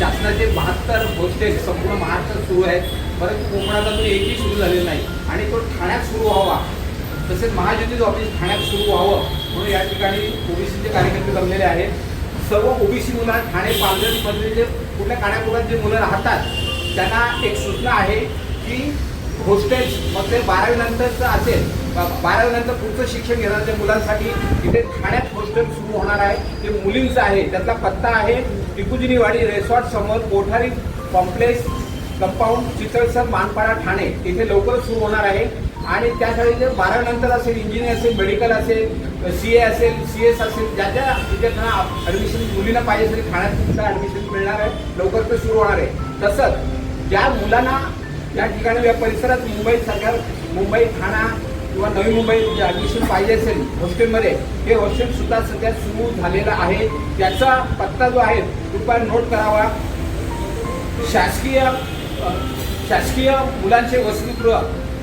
शासनाचे बहात्तर हॉस्टेल संपूर्ण महाराष्ट्रात सुरू आहेत. परंतु कोकणात अजून एकही सुरू झालेला नाही. आणि तो ठाण्यात सुरू व्हावा. तसेच महाज्योतीचं ऑफिस ठाण्यात सुरू व्हावं म्हणून या ठिकाणी ओबीसीचे कार्यकर्ते जमलेले आहेत. सर्व ओबीसी मुलं ठाणे पालघरमधले जे कुठल्या काण्याकोऱ्यात जे मुलं राहतात त्यांना एक सूचना आहे की हॉस्टेल्स मग ते बारावी नंतरचं असेल. बारावी नंतर पुढचं शिक्षण घेणाऱ्या मुलांसाठी. तिथे ठाण्यात हॉस्टेल सुरू होणार आहे. ते मुलींचं आहे. त्याचा पत्ता आहे टिकुजिनीवाडी रेसॉर्ट समोर कोठारी कॉम्प्लेक्स कंपाऊंड चितळसर मानपाडा ठाणे. तिथे लवकरच सुरू होणार आहे. आणि त्यासाठी जे बारावी नंतर असेल इंजिनियर असेल मेडिकल असेल सी ए असेल सी एस असेल ज्या ज्या विद्यार्थ्यांना ॲडमिशन मुलींना पाहिजे असेल ठाण्यात ॲडमिशन मिळणार आहे. लवकर ते सुरू होणार आहे. तसंच ज्या मुलांना या ठिकाणी या परिसरात मुंबई सरकार मुंबई ठाणा किंवा नवी मुंबई जे ॲडमिशन पाहिजे असेल हॉस्टेलमध्ये हे हॉस्टेल सुद्धा सध्या सुरू झालेलं आहे. त्याचा पत्ता जो आहे कृपया नोट करावा. शासकीय शासकीय मुलांचे वसतिगृह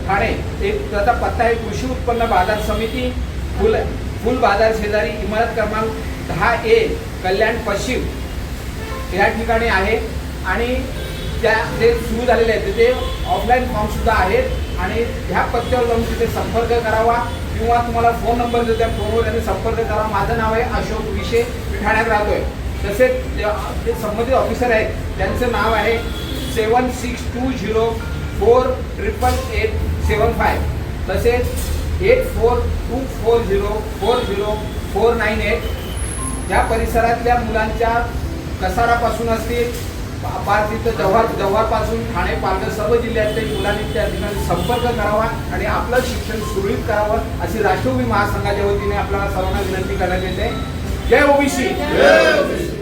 ठाणे एक त्याचा पत्ता आहे कृषी उत्पन्न बाजार समिती फुल फुल बाजार शेजारी इमारत क्रमांक दहा ए कल्याण पश्चिम. या ठिकाणी आहे. आणि त्या ते सुरू झालेले आहेत तिथे ऑफलाईन फॉर्मसुद्धा आहेत आणि ह्या पत्त्यावर जाऊन तिथे संपर्क करावा किंवा तुम्हाला फोन नंबर देतो त्या फोनवर त्यांनी संपर्क करावा माझं नाव आहे अशोक विशे मी ठाण्यात राहतोय. तसेच जे- जे संबंधित ऑफिसर आहेत त्यांचं नाव आहे seven six two zero four triple eight seven five तसेच eight four two four zero four zero four nine eight या परिसरातल्या मुलांच्या कसारापासून असतील पा- तिथं जव्हार जव्हारपासून ठाणे पालघर सर्व जिल्ह्यातल्या मुलांनी त्या ठिकाणी संपर्क करावा आणि आपलं शिक्षण सुरळीत करावं अशी राष्ट्रवादी महासंघाच्या वतीने आपल्याला सर्वांना विनंती करण्यात येते. जय ओबीसी.